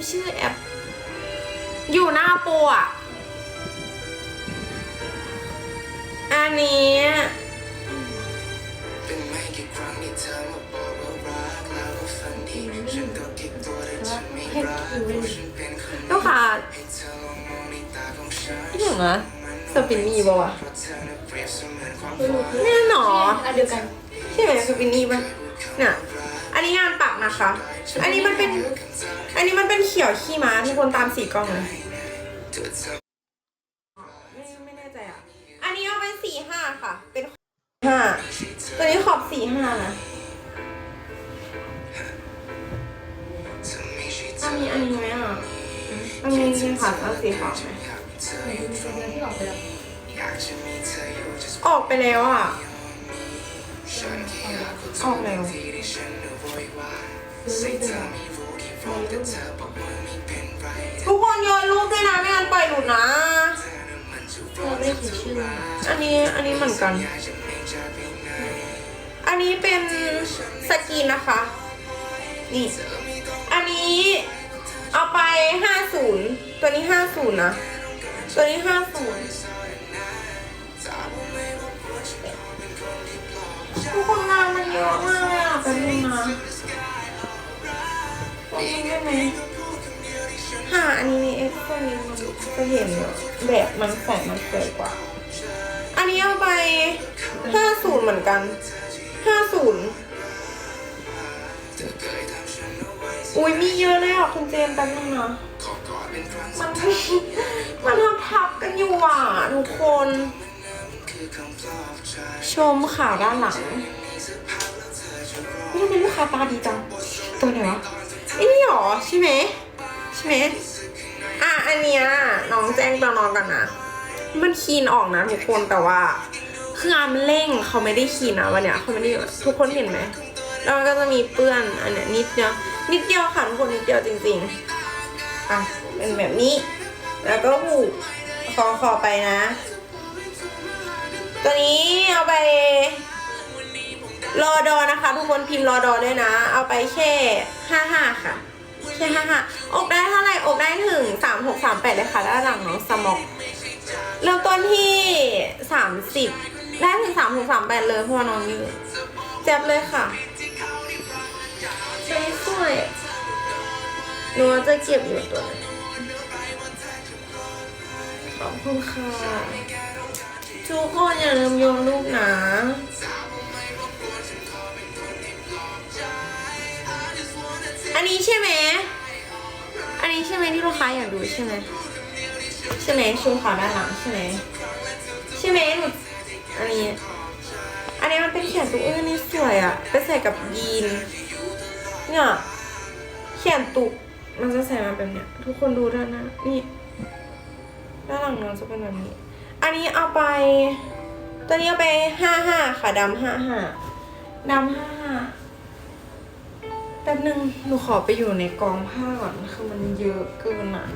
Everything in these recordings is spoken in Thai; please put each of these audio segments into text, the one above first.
มชื่อแอป อยู่หน้าโปรอะ อันนี้ เป็นไม่กี่ครั้งที่เธอมาบอกว่ารักแล้วก็ฝันดีฉันก็เก็บตัวแต่ฉันไม่รักเพราะฉันเป็นคนลูกค้าให้เธอลองมองในตาของฉันที่ถึงนะสปินนี่ปะวะ เพราะเธอน่ะเปรียบเสมือนความฝันแน่หนอ อันเดียวกัน ใช่ไหมสปินนี่ปะเนี่ย อันนี้งานปักนะคะ อันนี้มันเป็น อันนี้มันเป็นเขียวขี้ม้าทุกคนตามสีกล้องเลยเธอเธอไม่ไม่แน่ใจอะ อันนี้เอาเป็นสี่ห้าค่ะ เป็นห้าตัวนี้ขอบสี่ห้านะอันนี้อันนี้ไหมอะอันนี้จริงค่ะเอาสีขาวไหมออกไปแล้วออกไปแล้วอะ ออกแล้ว ทุกคนโยนรูปด้วยนะไม่งั้นปล่อยหลุดนะเธอน่ะมันจะรเราอไม่ได้เขียนชื่อเลยอันนี้อันนี้เหมือนกันอยากจะไม่จะไปไหนอันนี้เป็นสกินนะคะ นี่ อันนี้เอาไปห้าศูนย์ตัวนี้ห้าศูนย์นะ ตัวนี้ห้าศูนย์ทุกคนงานมันเยอะมากเลยอะเป็นนึงนะตรงนี้ ได้ไหมหาอันนี้เอ็กซ์ตัวนี้มันจะเห็นแบบมันใส่มันสวยกว่า อันนี้เอาไปห้าศูนย์เหมือนกันห้าศูนย์อุ้ยมีเยอะเลยอะคุณเจนแป๊บนึงนะขอกอดเนครั้งมันมันทับทับกันอยู่อะทุกคน ชมข่าวด้านหลังนี่ทำไมลูกค้าตาดีจัง ตัวไหนวะ อ้นี่หรอใช่ไหมใช่ไหมอะอันเนี้ยน้องแจ้งตัวน้องกันนะ มันคีนออกนะทุกคนแต่ว่าคืองานมันเร่งเขาไม่ได้คีนนะวันเนี้ยเขาไม่ได้ทุกคนเห็นไหมแล้วมันก็จะมีเปื้อนอันเนี้ยนิดเดียวนิดเดียวค่ะทุกคนนิดเดียวจริงๆอะเป็นแบบนี้ แล้วก็ผูกคอคอไปนะ ตัวนี้เอาไป รอดอนะคะ ทุกคนพิมพ์รอดอด้วยนะ เอาไปแค่ห้าห้าค่ะแค่ห้าห้าอกได้เท่าไหร่อกได้ถึงสามหกสามแปดเลยค่ะด้านหลังน้องสมอกเริ่มต้นที่สามสิบได้ถึงสามหกสามแปดเลยเพราะว่าน้องยืนแจ็บเลยค่ะสวยสวยหนูจะเก็บอยู่ตัวนี้ขอบคุณค่ะทุกคนอย่าลืมโยนลูกนะ นนี้ใช่ไหม อันนี้ใช่ไหมที่ลูกค้าอยากดูใช่ไหมใช่ไหมชูขาด้านหลังใช่ไหมใช่ไหมหนูอันนี้ อันนี้มันเป็นแขนตุกเอ้ยนนี่สวยอะไปใส่กับยีน เนี่ยแขนตุกมันจะใส่มาแบบเนี้ย ทุกคนดูด้านหน้านี่ด้านหลังน้องจะเป็นแบบนี้ อันนี้เอาไป ตัวนี้เอาไปห้าห้าค่ะดำห้าห้าดำห้าห้า ป๊บนึงหนูขอไปอยู่ในกองผ้าก่อนคือมันเยอะเกินอะ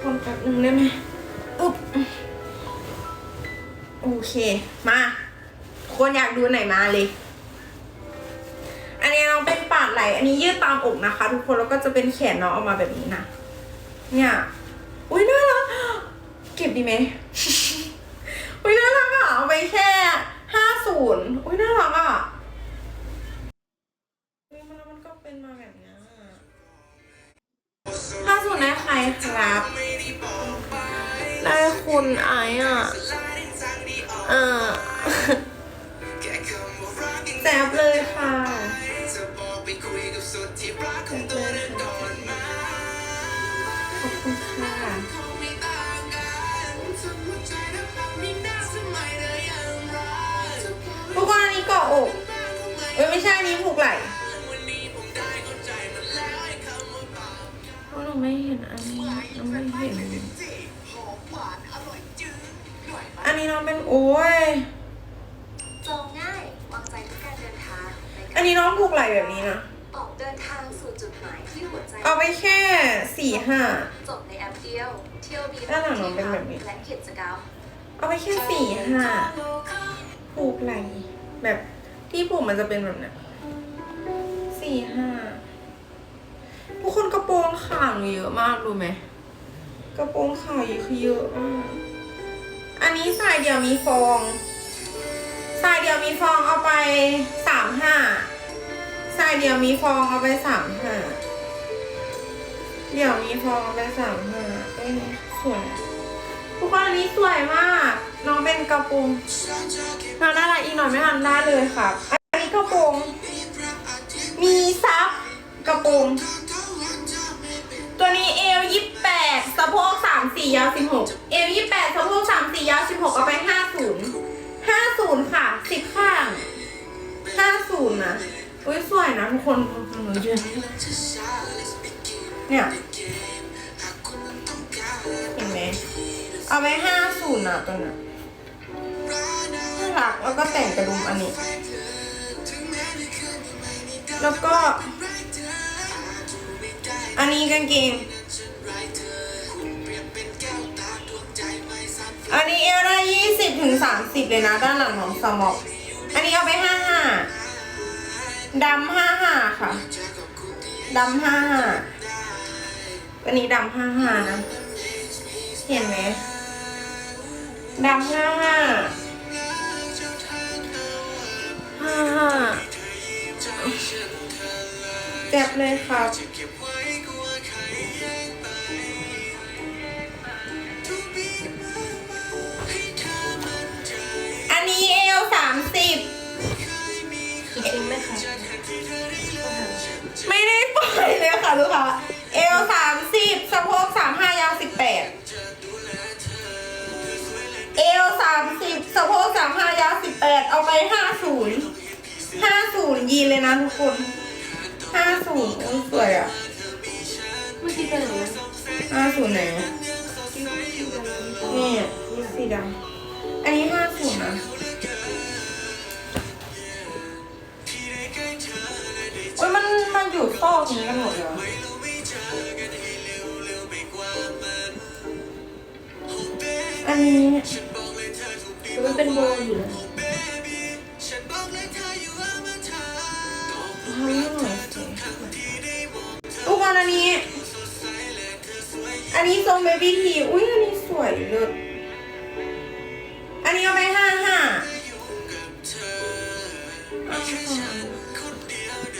คนแป๊บนึงได้ไหมอึ๊บโอเคมา คนอยากดูไหนมาเลย อันนี้น้องเป็นปาดไหล อันนี้ยืดตามอกนะคะ ทุกคนแล้วก็จะเป็นแขนน้องออกมาแบบนี้นะเนี่ยอุ้ยน่ารักเก็บดีไหมอุ้ยน่ารักอะเอาไปแค่ห้าศูนย์อุ้ยน่ารักอะ ครครับ ได้คุณไอซ์อะ เออแค่คำว่ารักยังแซบเลยค่ะขอบคุณค่ะคงไม่ต่างกันทำหัวใจนับนับมีหน้าสมัยเธอยังรักทุกคนอันนี้เกาะอกเอ้ยไม่ใช่นนี้ผูกไหล่ เพราะเราไม่เห็นอันนี้เราไม่เห็นหอมหวานอร่อยจืดด้วยอันนี้น้องเป็นโอ้ย จองง่ายวางใจทุกการเดินทางในอักานรนี้น้องผูกไหล่แบบนี้นะ ออกเดินทางสู่จุดหมายที่หัวใจเอาไปแค่สี่ห้า จบในแอปเดียว เที่ยวบินด้านหลังน้องเป็นแบบนี้ และกิจกรรมเอาไปแค่สี่ห้าผูกไหล่แบบที่ผูกมันจะเป็นแบบเนี้ยสี่ห้า ทุกคนกระโปรงขาหนูเยอะมากรู้ไหมกระโปรงขาคือเยอะมากอันนี้สายเดียวมีฟองสายเดียวมีฟองเอาไปสามห้าสายเดียวมีฟองเอาไปสามห้าเดี๋ยวมีฟองเอาไปสามห้าเอ้ยสวยทุกคนอันนี้สวยมากน้องเป็นกระโปรงน้องน่ารักอีกหน่อยไม่ทันได้เลยค่ะอันนี้กระโปรงมีซับกระโปรง สี่ยาวสิบหกเอลยี่แปดสะโพกสามสี่ยาวสิบหกเอาไปห้าศูนย์ห้าศูนย์ค่ะสิบข้างห้าศูนย์นะอุ้ยสวยนะทุกคนหนูยืนเนี่ยเห็นไหมเอาไปห้าศูนย์อะตัวเนี้ยน่ารักแล้วก็แต่งกระดุมอันนี้ แล้วก็ อันนี้กางเกง อันนี้เอลได้ยี่สิบถึงสามสิบเลยนะด้านหลังของสมอกอันนี้เอาไปห้าห้าดำห้าห้าค่ะ ดำห้าห้าอันนี้ดำห้าห้านะ เห็นไหมดำห้าห้าห้าห้าเจ็บเลยครับ ไม่ได้ปล่อยเลยค่ะลูกค้าเอลสามสิบสะโพกสามห้ายาวสิบแปดเอลสามสิบสะโพกสามห้ายาวสิบแปดเอาไปห้าศูนย์ห้าศูนย์ยีนเลยนะทุกคนห้าศูนย์โอ้ยสวยอะเมื่อกี้เป็นอะไรนะห้าศูนย์ไหนอะนี่นี่สีดำ กนี้กันหมดเลยเหรออันนี้มันเป็นโบอยู่นะทำให้หน่อยทุกคนอันนี้ อันนี้ทรงเบบี้ทีอุ้ยอันนี้สวยเลยอันนี้เอาไปห้าห้า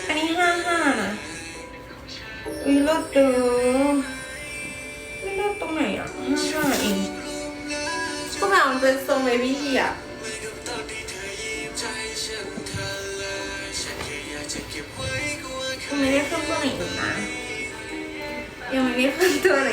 อันนี้ห้าห้า อุ้ยเลิศเด้อไม่เลิศตรงไหนอะห้าห้าเองพวกเรามันเป็นทรงเบบี้อะยังไม่ได้ขึ้นตัวไหนอีกนะยังไม่ได้ขึ้นตัวไหน